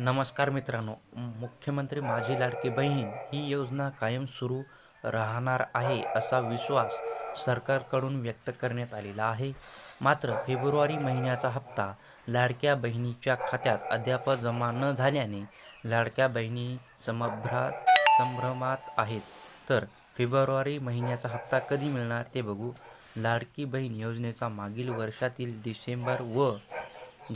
नमस्कार मित्रांनो मुख्यमंत्री माझी लाडकी बहीण ही योजना कायम सुरू राहणार आहे असा विश्वास सरकारकडून व्यक्त करण्यात आलेला आहे. मात्र फेब्रुवारी महिन्याचा हप्ता लाडक्या बहिणीच्या खात्यात अद्याप जमा न झाल्याने लाडक्या बहिणी समभ्रात संभ्रमात आहेत. तर फेब्रुवारी महिन्याचा हप्ता कधी मिळणार ते बघू. लाडकी बहीण योजनेचा मागील वर्षातील डिसेंबर व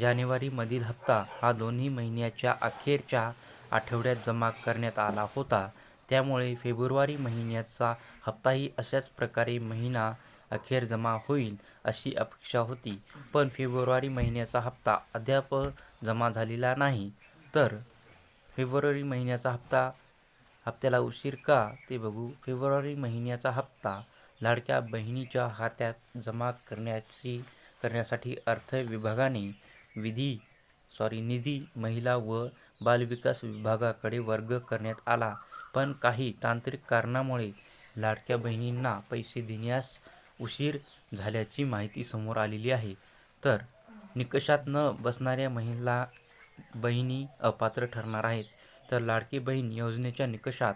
जानेवारीमधील हप्ता हा दोन्ही महिन्याच्या अखेरच्या आठवड्यात जमा करण्यात आला होता. त्यामुळे फेब्रुवारी महिन्याचा हप्ताही अशाच प्रकारे महिना अखेर जमा होईल अशी अपेक्षा होती. पण फेब्रुवारी महिन्याचा हप्ता अद्याप जमा झालेला नाही. तर फेब्रुवारी महिन्याचा हप्ता हप्त्याला उशीर का? ते बघू. फेब्रुवारी महिन्याचा हप्ता लाडक्या बहिणीच्या खात्यात जमा करण्याची करण्यासाठी अर्थ विभागाने विधी सॉरी निधी महिला व बालविकास विभागाकडे वर्ग करण्यात आला. पण काही तांत्रिक कारणामुळे लाडक्या बहिणींना पैसे देण्यास उशीर झाल्याची माहिती समोर आलेली आहे. तर निकषात न बसणाऱ्या महिला बहिणी अपात्र ठरणार आहेत. तर लाडकी बहीण योजनेच्या निकषात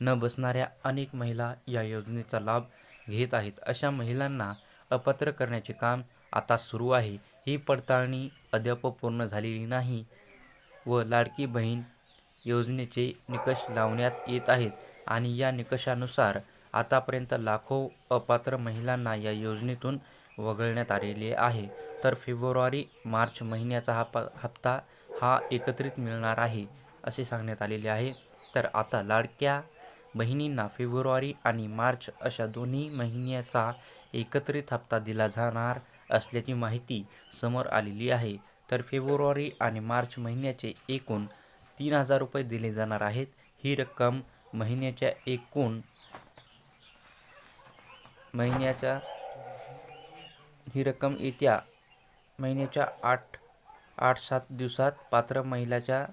न बसणाऱ्या अनेक महिला या योजनेचा लाभ घेत आहेत. अशा महिलांना अपात्र करण्याचे काम आता सुरू आहे. ही पडताळणी अद्याप पूर्ण झालेली नाही व लाडकी बहीण योजनेचे निकष लावण्यात येत आहेत आणि या निकषानुसार आतापर्यंत लाखो अपात्र महिलांना या योजनेतून वगळण्यात आलेले आहे. तर फेब्रुवारी मार्च महिन्याचा हा प हप्ता हा एकत्रित मिळणार आहे असे सांगण्यात आलेले आहे. तर आता लाडक्या बहिणींना फेब्रुवारी आणि मार्च अशा दोन्ही महिन्याचा एकत्रित हप्ता दिला जाणार असल्याची माहिती समोर आलेली आहे. तर फेब्रुवारी आणि मार्च महिन्याचे एकूण तीन हजार रुपये दिले जाणार आहेत. ही रक्कम महिन्याच्या एकूण महिन्याच्या ही रक्कम येत्या महिन्याच्या आठ आठ सात दिवसात पात्र महिलाच्या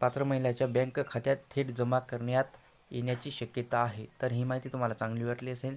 पात्र महिलाच्या बँक खात्यात थेट जमा करण्यात येण्याची शक्यता आहे. तर ही माहिती तुम्हाला चांगली वाटली असेल